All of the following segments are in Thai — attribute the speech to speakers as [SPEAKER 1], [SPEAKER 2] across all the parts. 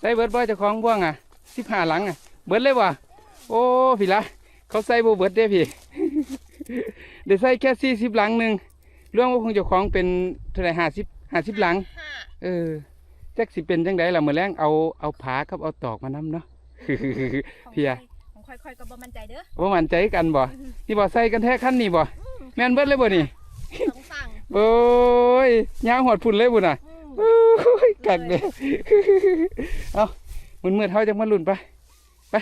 [SPEAKER 1] ใส่เบิดบ่เจ้าของบ่วงอะสิบห้าหลังอะ เบิดเลยบ่โอ้พี่ละเขาใส่บ่เบิดเด้พี่เดี๋ยวใส่แค่สี่สิบหลังหนึ่งรวมว่าคงเจ้าของเป็นเท่าไหร่ห้าสิบห้าสิบหลัง
[SPEAKER 2] ห้า
[SPEAKER 1] เออจักสิเป็นจังไดล่ะมื้อแรงเอาเอาผากับเอาตอกมานํเนาะเพีย
[SPEAKER 2] ของค่อยๆก็บ่มั่นใจเด้อ
[SPEAKER 1] ว่ามั่นใจกันบ่นี่บ่ใส่กันแท้คันนี่บ่แม่นเบิดเลยบ่นี่
[SPEAKER 2] สองฝั่ง
[SPEAKER 1] โอ้ยยางหอดพุ่นเลยบุญอะ
[SPEAKER 2] อืม
[SPEAKER 1] โอ้ย กักเด้เอามือมือเท่าจะมาลุ่นไปไป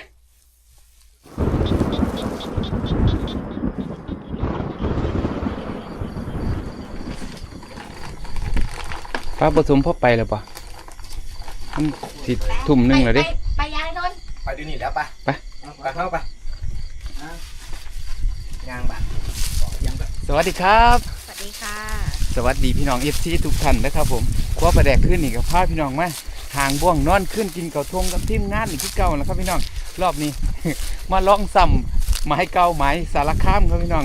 [SPEAKER 1] ป้าผสมพ่อไปแล้วปะมันสิทุ่มหนึงแล้วเดิ
[SPEAKER 2] ไปไปยายนนท์
[SPEAKER 3] ไปดูนี่แล้วไป
[SPEAKER 1] ไป
[SPEAKER 3] เอาไปเข้าไปอะยางบัตรบอกยางบัตร
[SPEAKER 1] สวัสดีครับ
[SPEAKER 2] สวัสดีค่ะ
[SPEAKER 1] สวัสดีพี่น้องเอฟซีทุกท่านนะครับผม ครัวประแดกขึ้นนี่กับพาพี่น้องมาทางบ่วงนอนขึ้นกินเกาทงกับทีมงานนี่คือเก่าแล้วครับพี่น้อง รอบนี้ มาล่องซ้ำไม้เก่าไม้สารคามครับพี่น้อง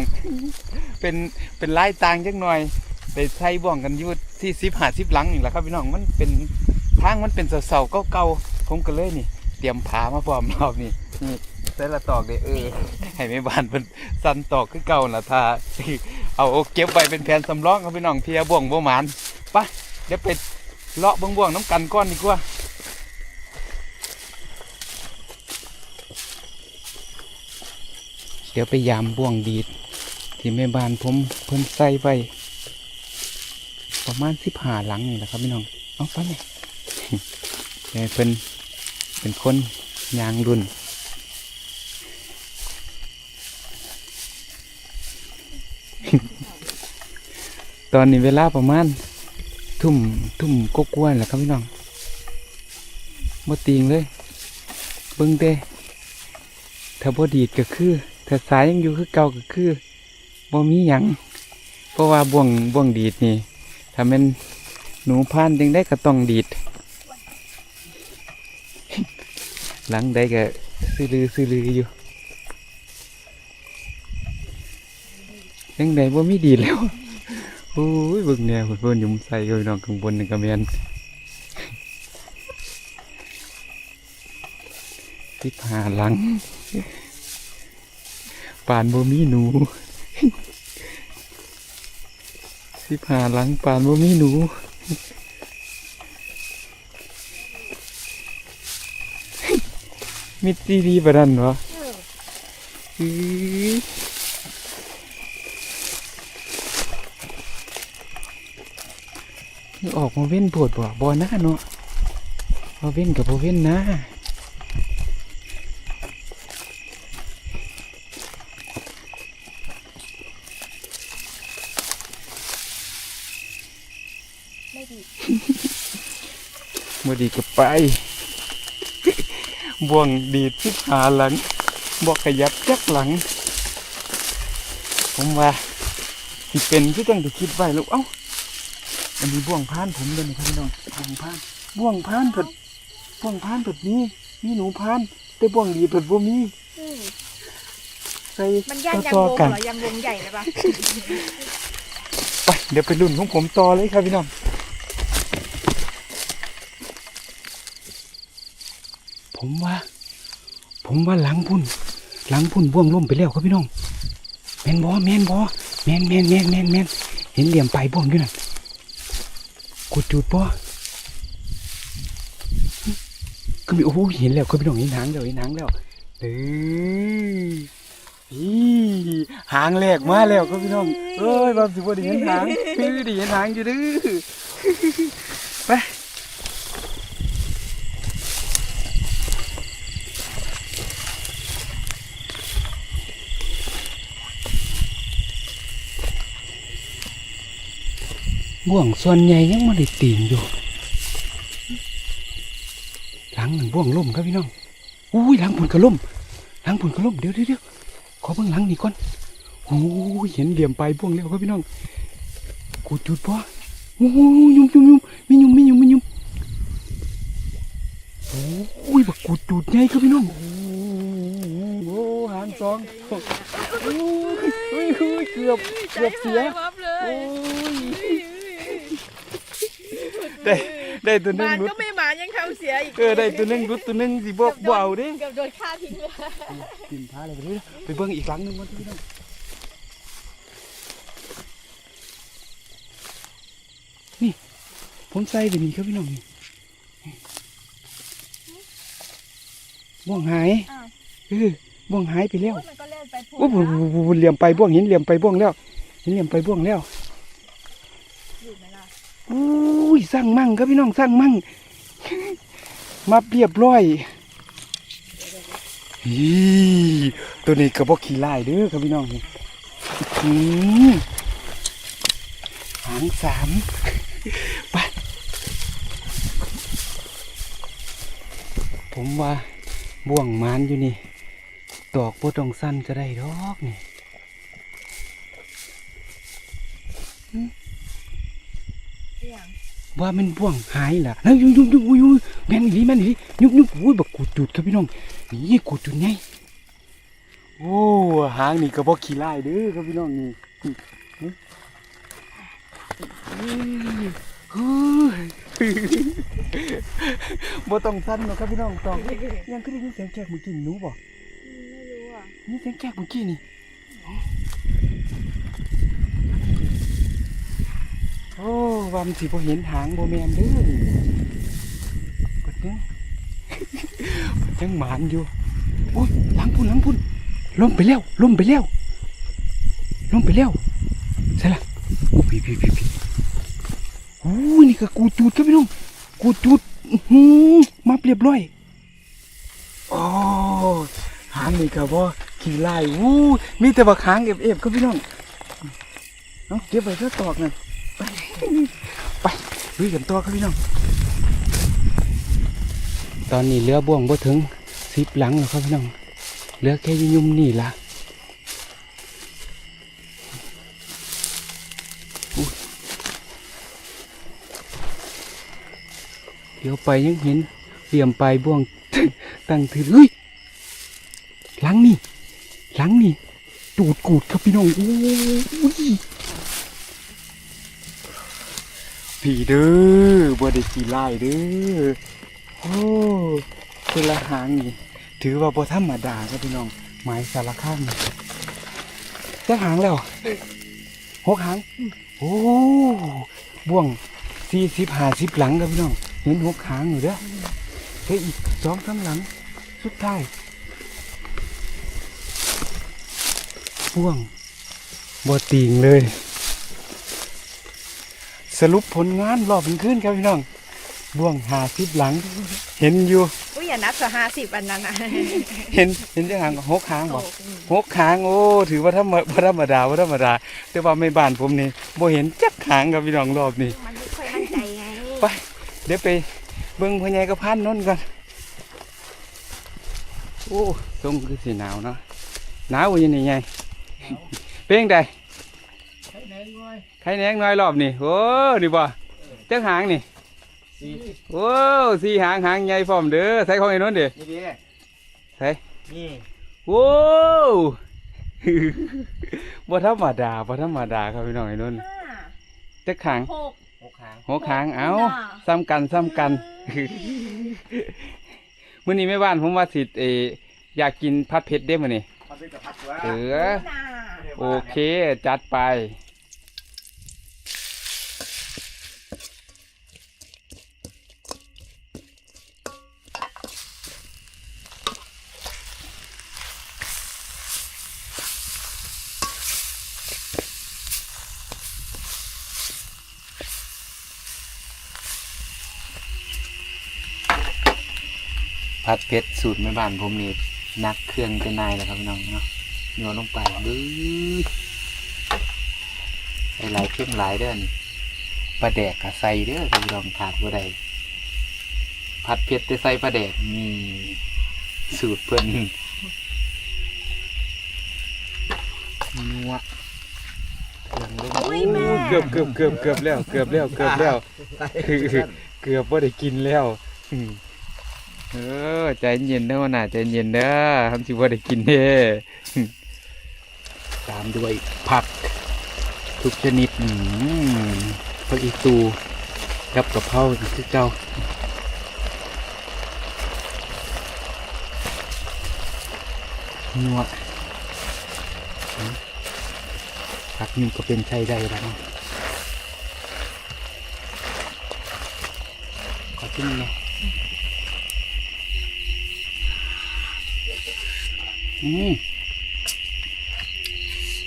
[SPEAKER 1] เป็นเป็นลายต่างจักหน่อยได้ใช้บ่วงกันอยู่ที่สิบหาสิบหลังนี่แหละครับพี่น้องมันเป็นทางมันเป็นเสาๆเก่าๆผมก็เลยนี่ เตรียมผามาพร้อมรอบนี้นี่แต่ละตอกเด้เออให้แม่บ้านเพิ่นสันตอกคือเก่าน่ะถ้าเอาเก็บไว้เป็นแผนสำรองครับพี่น้องเพียบ่วงบ่หมานไป เดี๋ยวไปเลาะเบิ่งบ่วงน้ำกันก้อนดีกว่าเดี๋ยวไปยามบ่วงดีด ที่แม่บ้านผมเพิ่นใส่ไว้ประมาณสิบห้าหลังนี่แหละครับพี่น้องเอาไปเลยแต่เพิ่นเป็นคนยางรุ่นตอนนี้เวลาประมาณ ทุ่มทุ่มก็กวนแหละครับพี่น้องบ่ตีงเลยเบิ่งเด้ถ้าบ่ดีดก็คือถ้าสายยังอยู่คือเก่าก็คือบ่มีหยังเพราะว่าบ่วงบ่วงดีดนี่ ถ้าแมันหนูพานจังได้ก็ต้องดีด หลังใดก็ซื้อลือซื้อลืออยู่ยังใดบ่มีดีดแล้ว อ้ยเบิ่งแนวเพิ่นยุ่มใส่กับพี่น้องข้างบนนี่ก็แม่นสิบห้าหลังป่านบ่มีหนูสิบห้าหลังป่านบ่มีหนูมิดดีดีๆปะนั่นวะ
[SPEAKER 2] เออ
[SPEAKER 1] อื้อนี่ออกมาเว้นปวดบ่บ่หน้าเนาะมาเว้นกับบ่เว้นนะ
[SPEAKER 2] ไม่ดี
[SPEAKER 1] บ่ดีก็ไป บ่วงดีดสิบหาหลังบ่ขยับจักหลัง ผมว่าสิเป็นคือจังที่คิดไว้ลูกเอ้า อันนี้บ่วงพานผมเด้อนี่ครับพี่น้องบ่วงพานบ่วงพานเผิดบ่วงพานเผิดนี้มีหนูพาน แต่บ่วงดีดเผิดบ่มี
[SPEAKER 2] อืม
[SPEAKER 1] ใส่
[SPEAKER 2] มันย่างยัง
[SPEAKER 1] ต่
[SPEAKER 2] ว
[SPEAKER 1] องกัน
[SPEAKER 2] เหรอยังวงใหญ่เลยปะ
[SPEAKER 1] ไปเดี๋ยวไปรุ่นของผมต่อเลยครับพี่น้องผมว่า ผมว่าหลังพุ่น หลังพุ่นบ่วงล่มไปแล้วครับพี่น้องแมนบอแมนบอแมนแมนแมนแมนแมนเห็นเหลี่ยมปลายบ่วงอยู่นั่น กดจุดบอก็มีโอ้โหเห็นแล้วก็พี่น้องเห็นหางแล้วเห็นหางแล้วเอ้ยหางแหลกมาแล้วก็พี่น้องเอ้ยบางสิบวันดีเห็นหางพี่ดีเห็นหางอยู่ดื้อไป บ่วงส่วนใหญ่ยังไม่ได้ตีนอยู่ หลังหนึ่งบ่วงล่มครับพี่น้องอุ้ยหลังผุนกระล่มหลังผุนกระล่มเดี๋ยวเดี๋ยวเดี๋ยวขอเบิ่งหลังนี่ก่อนโอ้ยเห็นเหลี่ยมปลายบ่วงแล้วครับพี่น้องกูจุดปะโอ้ยยุ่มยุ่มยุ่มมียุ่มมียุ่มมียุ่มโอ้ยบักกูจุดไงครับพี่น้องโอ้หางสองโอ้ยโอ้ยโอ้ยเกือบเกือบเสีย
[SPEAKER 2] วับเล
[SPEAKER 1] โอ้
[SPEAKER 2] ย
[SPEAKER 1] ย ได้ได้ตัวหนึง
[SPEAKER 2] บาน
[SPEAKER 1] หลุด
[SPEAKER 2] ก็ไม่หมานยังทำเสียอีก
[SPEAKER 1] เออได้ตัวหนึงรุดตัวหนึงสิบ่บ่เอาเด้
[SPEAKER 2] เกือบโดนฆ่าทิ้งเลย
[SPEAKER 1] กินพาอะไรไปเรื่อยไปเบิ่งอีกหลังหนึงมันพี่น้องนี่ ผมใส่ไปนี่ครับพี่น้องนี่บ่วงหาย
[SPEAKER 2] อ้าว
[SPEAKER 1] เออบ่วงหายไปแล้ว
[SPEAKER 2] มันก็เล่นไปพูด
[SPEAKER 1] โอ้โหเหลี่ยมไปบ่วงเห็นเหลี่ยมไปบ่วงแล้วเห็นเหลี่ยมไปบ่วงแล้ว
[SPEAKER 2] อยู่ไหมล่ะ
[SPEAKER 1] อุ้ยสร้างมั่งครับพี่น้องสร้างมั่งมาเรียบร้อยอีตัวนี้กระบอกขี้ลายเด้อครับพี่น้องอืมหางสามไปผมว่าบ่วงมันอยู่นี่ตอกบ่ต้องสั้นก็ได้ดอกนี่
[SPEAKER 2] อย่าง
[SPEAKER 1] ว่ามันบ่วงหายล่ะนั่นยุยุยุยุยุแม่นอีหลีแม่นอีหลียุยุอุ้ยบักกูดจุดครับพี่น้องนี่กูดจุดไงโอ้หางนี่ก็บ่ขี้ลายเด้อครับพี่น้องนี่นี่นี่เฮ้ยบ่ต้องสั้นหรอกครับพี่น้องต้องยังคือได้ยินเสียงแกกเมื่อกี้นี่หนูบ่
[SPEAKER 2] ไม่รู้อะ
[SPEAKER 1] นี่เสียงแกกเมื่อกี้นี่ โอ้ว่ามันสิบ่เห็นหางบ่แมนเด้อกดยังยังหมานอยู่โอ้ยหลังพุ่นหลังพุ่นล้มไปแล้วล้มไปแล้วล้มไปแล้วใช่ละโอ้พี่พี่พี่พี่โอ้ยนี่ก็กูจูดครับพี่น้องกูจูดหือมาเรียบร้อยโอ้หางนี่ก็บ่ขี่ไล่วู้มีแต่ว่าหางเอฟๆครับพี่น้องเอาะเก็บไว้เพื่อตอกนั่น ไปลุยกันต่อครับพี่น้อง ตอนนี้เรือบ่วงบ่ถึงสิบหลังแล้วครับพี่น้องเหลือแค่ยุ่มนี่ละเดี๋ยวไปยังเห็นเหลี่ยมปบ่วงตั้งถือเฮ้ยหลังนี่หลังนี่ ตูดกูดครับพี่น้องโอ้ย ผีเด้อบ่ได้กี่ไล่เด้อโอ้คือละหางนี่ถือว่าบ่ธรรมดาครับพี่น้องหมายสารข้ามนี่จักหางแล้วหกหางโอ้บ่วงสี่สิบห้าสิบหลังครับพี่น้องเห็นหกหางอยู่เด้อเฮ้ยอีกสองสามหลัง สุดท้ายบ่วงบ่ติงเลยส รุปผลงานรอบเป็นขึ้นครับพี่น้องบ่วงหาสิบหลัง เห็นอยู่
[SPEAKER 2] อุ้ยอย่านับสักห้าสิบอันนั้นอะ
[SPEAKER 1] เห็นเห็นจังหางหกหางบ่หกหางโอ้ถือว่าธรรมบ่ธรรมดาบ่ธรรมดา แต่ว่าไม่บ้านผมนี่บ่เห็นจักหางครับพี่น้องรอบนี้
[SPEAKER 2] มันไม่ค่อยมั่นใจไง
[SPEAKER 1] ไปเดี๋ยวไปเบิ่งพ่อใหญ่กับพันนนท์ก่อนโอ้ทรงคือสิหนาวเนาะหนาวอยู่นี่ไงเป็นจัง ไดใครแหนงน้อยรอบนี่โอ้นี่บ่จักหางนี่
[SPEAKER 3] สี่
[SPEAKER 1] โอ้สี่หางหางใหญ่พร้อมเด้อใส่ของไอ้นนท์เด้อ
[SPEAKER 3] นี่ดิ
[SPEAKER 1] ใส่
[SPEAKER 3] นี่
[SPEAKER 1] โว้วบ่ธรรมดาบ่ธรรมดาครับพี่น้องไอ้นนท์
[SPEAKER 2] ห้า
[SPEAKER 1] จักหาง
[SPEAKER 2] หก
[SPEAKER 3] หกหาง
[SPEAKER 1] หัวหางเอ้า
[SPEAKER 2] น่ะ
[SPEAKER 1] ซ้ำกันซ้ำกันมื้อนี้แม่บ้านผมว่าสิเอออยากกินผัดเผ็ดเด้มื้อนี้
[SPEAKER 3] เขาเป็นกับพัดตัว
[SPEAKER 1] เออ
[SPEAKER 2] น่ะ
[SPEAKER 1] โอเค จัดไป ผัดเผ็ดสูตรแม่บ้านผมนี่นักเครื่องเป็นนายแล้วครับพี่น้องเนาะโยนลงไปบื้อใส่หลายเข้มหลายเด้อนปลาแดกกะใส่เด้อครับพี่น้องขาดบ่ได้ผัดเผ็ดแต่ใส่ปลาแดกนี่สูตรเพิ่นนัวเครื่องลง
[SPEAKER 2] อุ้ยแม่
[SPEAKER 1] เกือบเกือบเกือบเกือบแล้ว เกือบแล้วเกือบแล้ว เกือบว่าได้กินแล้วอืม เออใจเย็นเด้อหน่าใจเย็นเด้อทำสิว่าได้กินเด้ตามด้วยผัก ทุกชนิดผักอีตูกับกะเพราที่เจ้าหนวดผักนี่ก็เป็นใช้ได้แล้วขอชิ้นหนึ่ง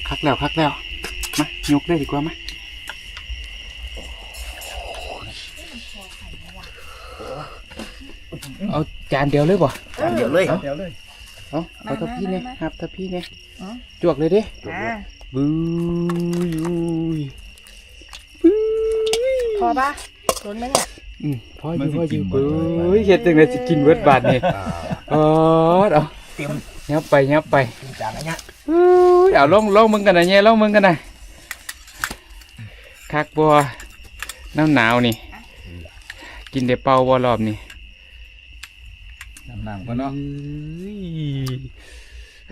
[SPEAKER 1] คักแล้วคักแล้ว มายกเลยดีกว่ามาเอาจานเดียวเลยบ่
[SPEAKER 3] เดี๋ยวเลย
[SPEAKER 1] เอา
[SPEAKER 3] เดี๋ยวเลย
[SPEAKER 1] เอาเอาทัพพี่เนี่ย
[SPEAKER 2] มามา
[SPEAKER 1] ครับทัพพี่เนี่ย
[SPEAKER 2] อ๋อ
[SPEAKER 1] จวกเลยเดิ
[SPEAKER 2] อ่า
[SPEAKER 1] บูยอุ้ย
[SPEAKER 2] พอปะล้นไหมเนี่ย
[SPEAKER 1] อืมพออยู่พออยู่เบ้ยเฮ็ดจังไดสิกินเบิดบาทนี่เออเอา
[SPEAKER 3] เตรียม
[SPEAKER 1] ยับไปยับไป
[SPEAKER 3] จานอะไรเงี้ย
[SPEAKER 1] อุ้ยเอาลองลองมึงกันนะเนี่ยลองมึงกันนะคักบัวหนาวหนาวๆนี่ กินได้เป่าบ่รอบนี่
[SPEAKER 4] น้ำน้ำก็เนาะ
[SPEAKER 1] เอ้ย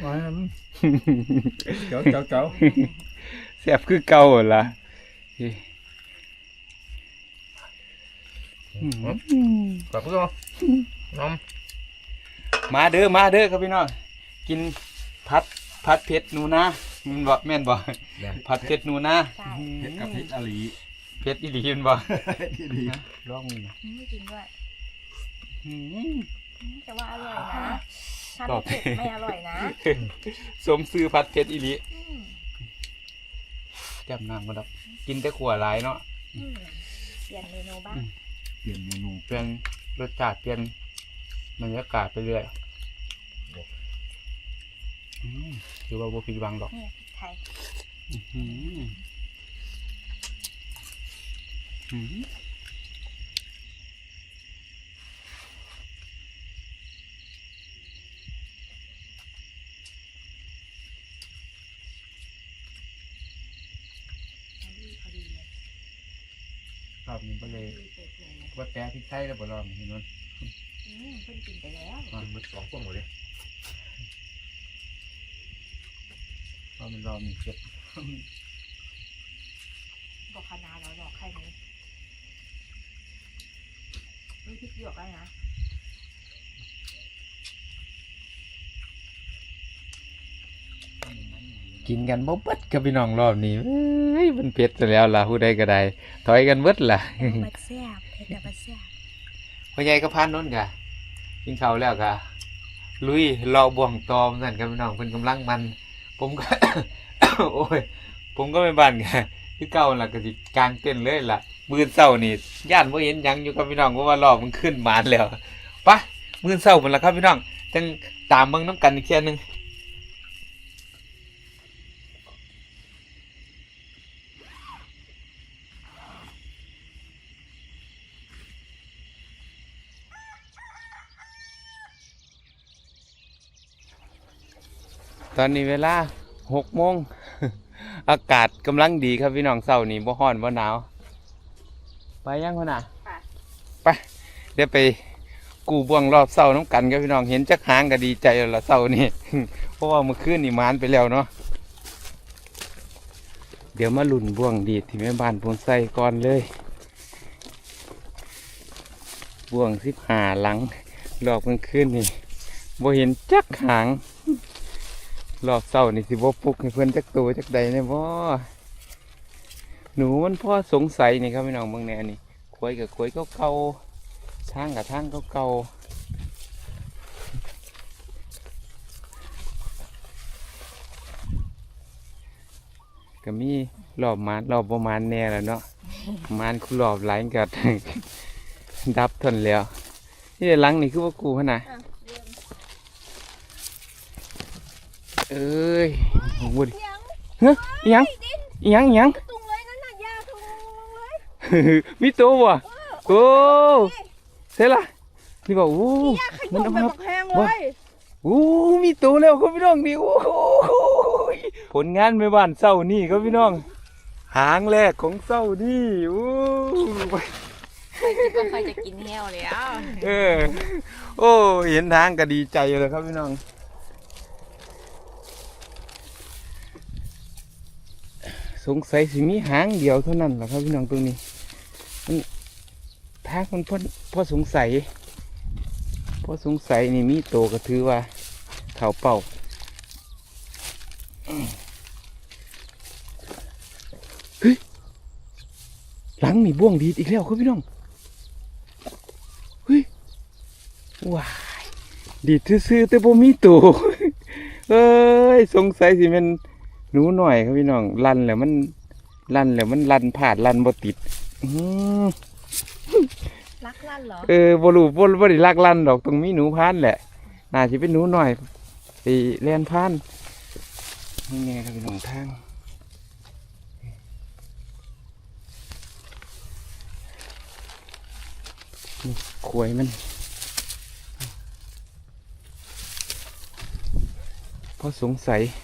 [SPEAKER 4] ว้ามันเจ้าเจ้าเจ้า
[SPEAKER 1] แซ่บคือเก่าหั่นล่ะเฮ้ยอืม
[SPEAKER 4] แบบเพื่อนน้อง
[SPEAKER 1] มาเด้อมาเด้อครับพี่น้อง กินผัดผัดเผ็ดหนูนะแมันบ่แม่นบ่ผัดเผ็ดหนูนะ
[SPEAKER 2] ใช่
[SPEAKER 4] เผ็ดกับพริกอาลี
[SPEAKER 1] เผ็ดอีหลีแม่นบ่
[SPEAKER 4] ที่ดี
[SPEAKER 1] ลองมึงนะ
[SPEAKER 2] อืมกินด้วย
[SPEAKER 1] อืม
[SPEAKER 2] อืมแต่ว่าอร่อยนะถ้า
[SPEAKER 1] ตอบ
[SPEAKER 2] ไม่เผ็ดไม่อร่อยนะ
[SPEAKER 1] สมซื้อผัดเผ็ดอีหลี
[SPEAKER 2] อืม
[SPEAKER 1] จำนางบ่ดอกกินแต่ขัวหลายเนาะ
[SPEAKER 2] อืมเปลี่ยนเมนูบ้าง
[SPEAKER 4] เปลี่ยนเมนู
[SPEAKER 1] เปลี่ยนรสชาติเปลี่ยนบรรยากาศไปเรื่อย อืมถือว่าบ่ผิดหวังดอก
[SPEAKER 2] นี่พริกไทย
[SPEAKER 1] อืมอืม
[SPEAKER 2] พอดีพอดีเลย
[SPEAKER 1] รอบนี้บ่เลย
[SPEAKER 2] พอดีเป๊ะเลย
[SPEAKER 1] ว่าแต่พริกไทยแล้วบ่รอบนี้นน
[SPEAKER 2] อืมเพิ่งกินไปแล้ว
[SPEAKER 4] มันมันสองพวงหมดเลย
[SPEAKER 1] รอบนี้รอบนี้เจ็บ
[SPEAKER 2] บอกคณะเราดอกไข่นี้มีพริกหยวกอะไรนะ
[SPEAKER 1] กินกันบ่เบิดกับพี่น้องรอบนี้เอ้ยมันเผ็ดซะแล้วล่ะผู้ใดก็ได้ถอยกันเบิดล่ะ
[SPEAKER 2] แต่บัดแซ่บเผ็ดแต่บัดแซ่บ
[SPEAKER 1] พ่อใหญ่ก็พานนนกะกินข้าวแล้วกะลุยรอบ่วงตอมสั่นกับพี่น้องเพิ่นกำลังมัน ผมก็ โอ้ย ผมก็ไม่บ้านกะคือเก่าล่ะก็สิกลางเต้นเลยล่ะมือเศร้านี่ย่านบ่เห็นยังอยู่กับพี่น้องเพราะว่ารอบมันขึ้นมานแล้วปะมือเศร้าพุ่นล่ะครับพี่น้องจังตามเบิ่งน้ำกันอีกแค่นึง ตอนนี้เวลา6โมง อากาศกำลังดีครับพี่น้องเช้านี่บ่ร้อนบ่หนาว ไปยังพ่นน่ะไปเดี๋ยวไปกูบ่วงรอบเสาน้ำกันกับพี่น้องเห็นจักหางก็ดีใจแล้วละเสานี่ เพราะว่าเมื่อคืนนี่มานไปแล้วเนาะเดี๋ยวมาลุ่นบ่วงดีดที่แม่บ้านพูนใส่ก่อนเลย บ่วงสิบหาหลังรอบเมื่อคืนนี่บ่เห็นจักหาง รอบเสานี่สิบ่ปลุกให้เพื่อนจักตัวจักใดเนี่ยบ่หนูมันพ่อสงสัยนี่ครับพี่น้องเบางแนนี่ควยกับควยก็เก่าๆทางกับทางก็เก่าก็มีรอบมานรอบประมาณแน่แล้วเนาะมานคือรอบหลายกัดดับทนแล้วนี่หลังนี่คือว่ากูขนาด เอ้ยโอ้โหดิเฮ้ยอิหยังอิหยังอิหยัง
[SPEAKER 2] ตุงเลยนั่นน่ะยาตุงเลย
[SPEAKER 1] มีตัววะโอ้เสร็จละนี่บอกโอ้มันเอา
[SPEAKER 2] ไป
[SPEAKER 1] มา
[SPEAKER 2] บักแพงเลย
[SPEAKER 1] โอ้มีตัวแล้วครับพี่น้องนี่โอ้โหผลงานไม่บ้านเศร้านี่ครับพี่น้อง หางแรกของเศร้านี่โอ้
[SPEAKER 2] ก็เคยจะกินแห้วแล้ว
[SPEAKER 1] เออ โอ้ เห็นทางก็ดีใจเลยครับพี่น้อง สงสัยสิมีหางเดียวเท่านั้นแหละครับพี่น้องตรงนี้มันทางมันพ่อพ่อสงสัยพ่อสงสัยนี่มีโตก็ถือว่าเขาเป่าเฮ้ยหลังนี่บ่วงดีดอีกแล้วครับพี่น้องเฮ้ยว้ายดีดซื่อๆแต่บ่มีตัวเอ้ยสงสัยสิมัน หนูหน่อยครับพี่น้องลั่นแล้วมันลั่นแล้วมันลั่นผ่านลั่นบ่ติดอื้อ
[SPEAKER 2] รักลั่นเหรอ
[SPEAKER 1] เออบ่รู้บ่บ่ได้ลักลั่นดอกต้องมีหนูพานแหละน่าสิเป็นหนูหน่อยไปเล่นพานนี่ไงครับพี่น้องทางนี่ขวยมันเพราะสงสัยเ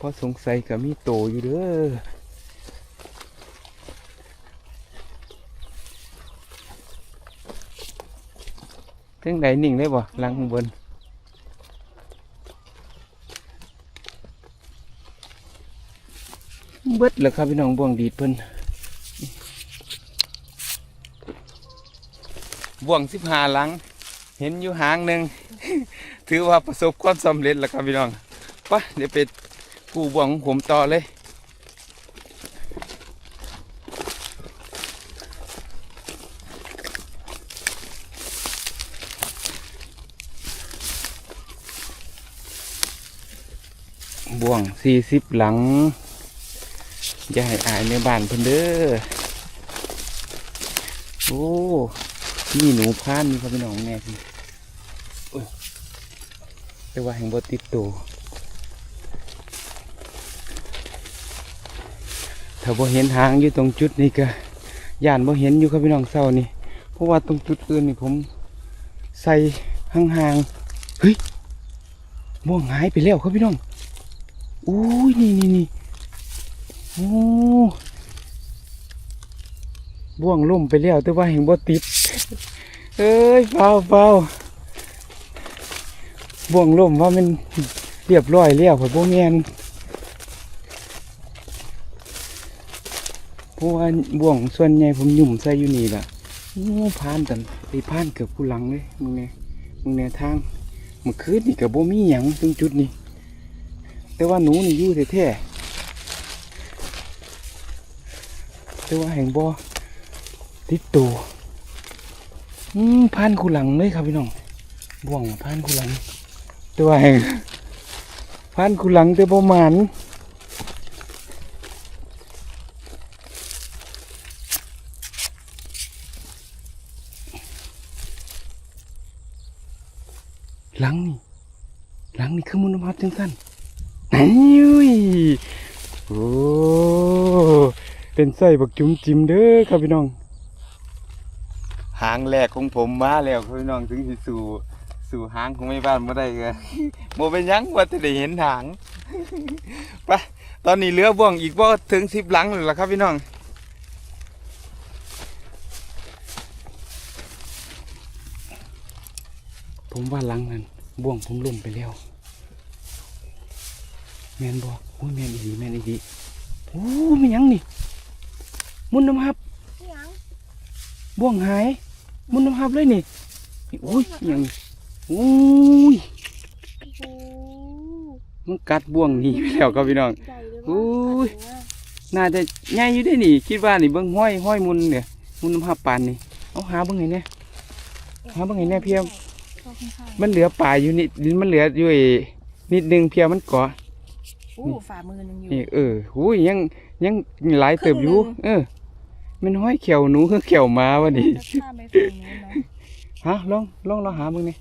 [SPEAKER 1] พราะสงสัยก็มีโตอยู่เด้อถึงไหนนิ่งได้บ่ลังข้างบนเบิดเลยครับพี่น้องบ่วงดีดเพิ่นบ่วงสิบห้าลัง เห็นอยู่หางหนึ่ง ถือว่าประสบความสำเร็จแล้วครับพี่น้องปะเดี๋ยวไป กูบ่วงของผมต่อเลย บ่วงสี่สิบหลัง อย่าให้อายในบ้านเพิ่นเด้อ โอ้นี่หนูพานนี่ครับพี่น้องแน่พี่โอ้ยแต่ว่าแห่งบ่ติดตัว ถ้าบ่เห็นหางอยู่ตรงจุดนี้ก็ย่านบ่เห็นอยู่ครับพี่น้องเศร้านี่เพราะว่าตรงจุดอื่นนี่ผมใส่ห่างๆเฮ้ยม่วงหายไปแล้วครับพี่น้องอุ้ยนี่นี่นี่โอ้บ่วงล่มไปแล้วแต่ว่าแห่งบ่ติดเอ้ยเฝ้าเฝ้าบ่วงล่มว่ามันเรียบร้อยแล้วข่อยบ่แม่น เพราะว่าบ่วงส่วนใหญ่ผมหยุ่มใส่อยู่นี่แหละโอ้ผ่านแตันไปผ่านเกือบผู้หลังเลยมึงเนี่ยมึงเนี่ยทางมื่อคืนนี่ก็บ่มีหยังตรงจุดนี้ แต่ว่าหนูนี่ยู่แท้ๆแต่ว่าแห่งบ่ติดตัวอืมพานคูหลังเลยครับพี่น้องบ่วงพานคูหลัง แต่ว่าแห่งพานคูหลังแต่บ่หมาน หลังนี่หลังนี่คือมุนภาพจังสั้นอุ้ยโอ้เป็นไส้บักจุ๋มจิมเด้อครับพี่น้อง หางแรกของผมมาแล้วครับพี่น้องถึงสิสู่สู่หางของแม่บ้านมาได้ก็โมเป็นยังว่าจะได้เห็นหางไปตอนนี้เหลือบ่วงอีกบ่าถึงสิบหลังเลยล่ะครับพี่น้อง ผมว่าหลังนั้นบ่วงผมล่มไปแล้วแมนบอกโอ้ยแมนอีดีแมนอีดีโอ้ไม่ยังนี่ มุนน้ำฮับ
[SPEAKER 2] พี่ยัง
[SPEAKER 1] บ่วงหาย มุนน้ำฮับเลยนี่โอ้ยอิหยังโอ้ย
[SPEAKER 2] โอ้
[SPEAKER 1] มันกัดบ่วงหนีไปแล้วครับพี่น้อง
[SPEAKER 2] ใหญ่เลย
[SPEAKER 1] โอ้ยน่าจะใหญ่อยู่ได้นี่ คิดว่านี่เบิ่งห้อยห้อยมุนเนี่ยมุนน้ำฮับปานนี่เอาหาเบิ่งไงเนี่ยหาเบิ่งไงเนี่ยเพียง มันเหลือป่าอยู่นิดมันเหลืออยู่ไอ้นิดนึงเพียงมันเกาะ
[SPEAKER 2] โอ้ฝ่ามือหนึงอยู่
[SPEAKER 1] นี่เออหูยยังยังหลายเติบอยู่
[SPEAKER 2] ครึ่งหนึ่ง
[SPEAKER 1] เออ มันห้อยเขียวหนูคือเขียวหมาวะดิ
[SPEAKER 2] จะข้ามไปฝั่งนู้นไหม
[SPEAKER 1] ฮะลองลองเราหามึงนี่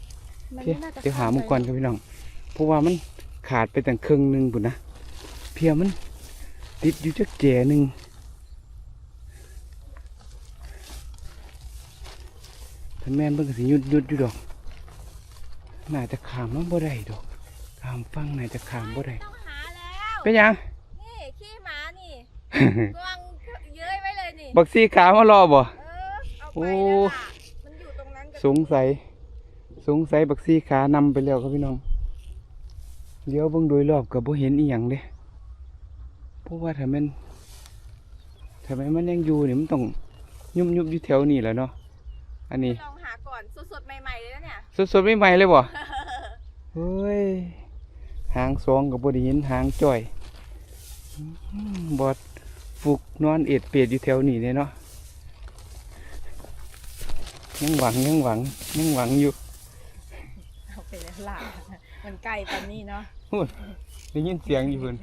[SPEAKER 2] มัน
[SPEAKER 1] เพีย
[SPEAKER 2] ไม่น่าจะ
[SPEAKER 1] เดี๋ยวหามึง
[SPEAKER 2] ข้
[SPEAKER 1] ก่อนครับพี่น้อง เพราะว่ามันขาดไปตั้งครึ่งหนึงปุ่นนะเพียมัน ติดอยู่จักแก่หนึ่งท่านแม่นเบิ่งก็สิหยุดหยุดอยู่ดอก น่าจะขามมันบ่ได้ดอกขามฟังน่าจะขามบ่ได้
[SPEAKER 2] ต้องหาแล้ว
[SPEAKER 1] เป็นหยัง
[SPEAKER 2] นี่ขี้หมานี่กวางเย้ยไว้เลยนี่
[SPEAKER 1] บักซี่ขามารอบ่
[SPEAKER 2] เออเอาไป
[SPEAKER 1] โอ้
[SPEAKER 2] แล้วล่ะมันอยู่ตรงนั้นกับ
[SPEAKER 1] สงสัย สงสัยบักซี่ขานำไปแล้วครับพี่น้องเลี้ยวเบิ่งโดยรอบกับบ่เห็นอีหยังเด้เพราะว่าถ้ามันถ้ามันมันยังอยู่นี่มันต้องยุบยุบอยู่แถวนี้แหล้วเนาะอันนี้
[SPEAKER 2] ลองหาก่อนสดๆใหม่ๆเลยนะเนี่ย
[SPEAKER 1] สดๆใหม่ๆเลยบ่เฮ้ยหางสองกับบริเห็นหางจ่อยอืมบอดฟุกนอนเอ็ดเปียดอยู่แถวนี้เลยเนาะยังหวังยังหวังยังหวังอยู่
[SPEAKER 2] เอาไปแล้วล่ะมันใกล้ตอนนี้เนาะ
[SPEAKER 1] ได้ยินเสียงอยู่เพิ่น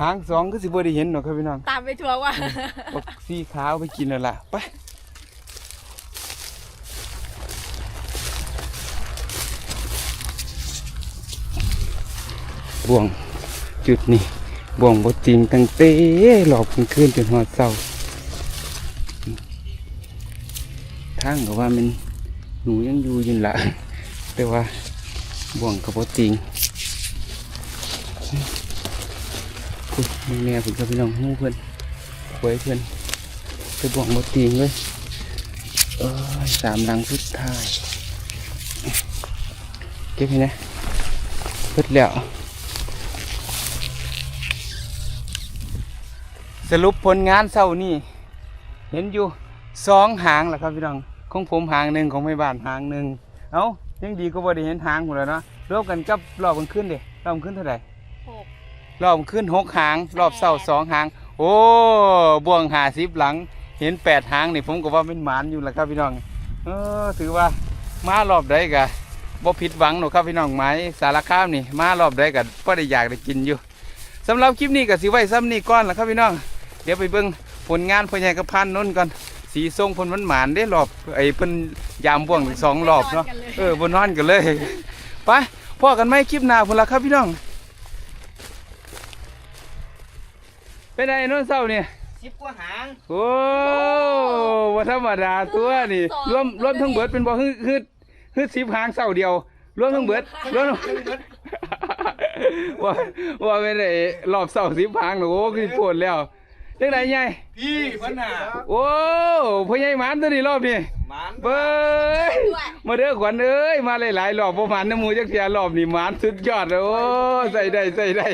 [SPEAKER 1] หางสองก็สิบ่ได้เห็นหรอกครับพี่น้อง
[SPEAKER 2] ตามไปทัวร์ว่า
[SPEAKER 1] บักสีขาวไปกินแล้วล่ะไป บ่วงจุดนี้บ่วงบ่จริงตั้งเต้หลอกกลางคืนจนหอดเศร้าทางก็ว่ามันหนูยังอยู่ยินละแต่ว่าบ่วงก็บ่จริงอุ๊ยมึงแน่ผมกับพี่น้องหูเพิ่นควยเพิ่นไปบ่วงบ่จริงเลยเอ้ยสามลังสุดท้ายเก็บให้นะเพิดแล้ว รุปผลงานเศร้านี่เห็นอยู่สองหางแหละครับพี่น้องของผมหางหนึ่งของแม่บ้านหางหนึ่งเอ้ายังดีก็บ่ได้เห็นหางหมดแล้วเนาะรวมกันกับรอบกันขึ้นเด้รอบกันขึ้นเท่าไหร่
[SPEAKER 2] หก
[SPEAKER 1] รอบขึ้นหกหาง รอบเศร้าสองหาง โอ้บ่วงหาสิบหลัง เห็นแปดหางนี่ผมก็ว่าเป็นหมานอยู่แหละครับพี่น้องเออถือว่ามารอบใดกะบ่ผิดหวังหรอกครับพี่น้องไม้สารคามนี่มารอบใดกะก็ได้อยากได้กินอยู่สำหรับคลิปนี้ก็สิไว้ซ้ำนี่ก่อนละครับพี่น้อง เดี๋ยวไปเบิ่งผลงานพ่อใหญ่กับพันนุ่นก่อนสีทรงเพิ่นมันหมานได้รอบไอ้เพิ่นยามบ่วงสองรอบเนาะเออบนนอนกันเลยไปพ่อกันไหมคลิปหน้าพุ่นละครับพี่น้องเป็นไงโน้นเศร้าเนี่ย
[SPEAKER 3] สิบกว่าหาง
[SPEAKER 1] โอ้ว่าธรรมดาตัวนี่รวมรวมทั้งเบิดเป็นบ่ฮึดฮึดฮึดสิบหางเศร้าเดียวรวมทั้งเบิดรวมทั้งว่าว่าเป็นไอ้รอบเศร้าสิบหางหนูโอ้คือปวดแล้ว จังไดใหญ่
[SPEAKER 3] พี่พันหา
[SPEAKER 1] โอ้พ่อใหญ่หมานตัวนี้รอบนี้
[SPEAKER 3] มัน
[SPEAKER 1] เบ้ยมาเด้อขวัญเอ้ยมาหลายๆรอบบ่หมานน้ำหมูจักเทียรอบนี่หมานสุดยอดเลยโอ้ใส่ได้ใส่ได้